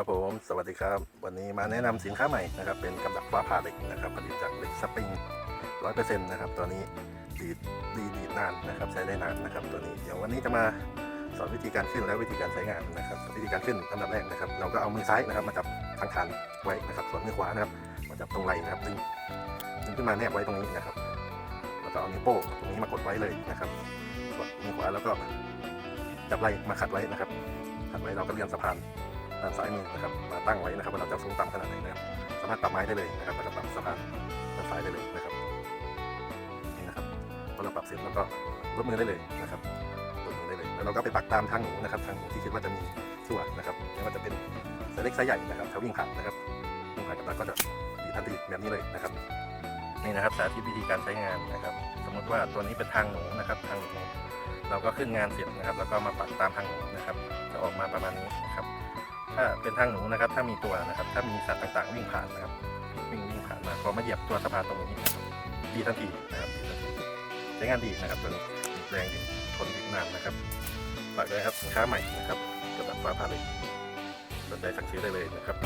ครับผมสวัสดีครับ วันนี้มาแนะนำสินค้าใหม่นะครับ เป็นกำดักฟ้าผ่าเหล็กนะครับผลิตจากเหล็กสปริงร้อยเปอร์เซ็นต์นะครับตัวนี้ดีดีดีนานนะครับ ใช้ได้นานนะครับ ตัวนี้เดี๋ยววันนี้จะมาสอนวิธีการขึ้นและวิธีการใช้งานนะครับ วิธีการขึ้นอันดับแรกนะครับ เราก็เอามือซ้ายนะครับ มาจับทางคานไว้นะครับ ส่วนมือขวานะครับมาจับตรงไหล่นะครับดึงดึงขึ้นมาแนบไว้ตรงนี้นะครับแล้วก็เอานิ้วโป้งตรงนี้มากดไว้เลยนะครับส่วนมือขวาแล้วก็จับไหล่มาขัดไว้นะครับขัดไว้เราก็เลื่อนสะพาน ด้านซ้ายมือนะครับมาตั้งไว้นะครับว่าเราจะสูงต่ำขนาดไหนนะครับสามารถปรับไม้ได้เลยนะครับแล้วก็ปรับสะพานด้านซ้ายได้เลยนะครับนี่นะครับพอเราปรับเสร็จแล้วก็ลดมือได้เลยนะครับลดมือได้เลยแล้วเราก็ไปปักตามทางหนูนะครับทางหนูที่คิดว่าจะมีชั่วนะครับไม่ว่าจะเป็นไซส์เล็กไซส์ใหญ่นะครับถ้าวิ่งผ่านนะครับวิ่งผ่านกับตาก็จะดีทันทีแบบนี้เลยนะครับนี่นะครับสาธิตวิธีการใช้งานนะครับ สมมติว่าตัวนี้เป็นทางหนูนะครับทางหนูเราก็ขึ้นงานเสร็จนะครับ แล้วก็มาปักตามทางหนูนะครับ จะออกมาประมาณนี้นะครับ ถ้าเป็นทางหนูนะครับ ถ้ามีตัวนะครับ ถ้ามีสัตว์ต่างๆ วิ่งผ่านนะครับ วิ่งวิ่งผ่านมาพอมาเหยียบตัวสะพานตรงนี้ดีทันทีนะครับดีทันทีใช้งานดีนะครับตัวนี้แรงดีทนดีนานนะครับฝากด้วยครับสินค้าใหม่นะครับกระดับฟ้าผ่าเลยสนใจสั่งซื้อได้เลยนะครับ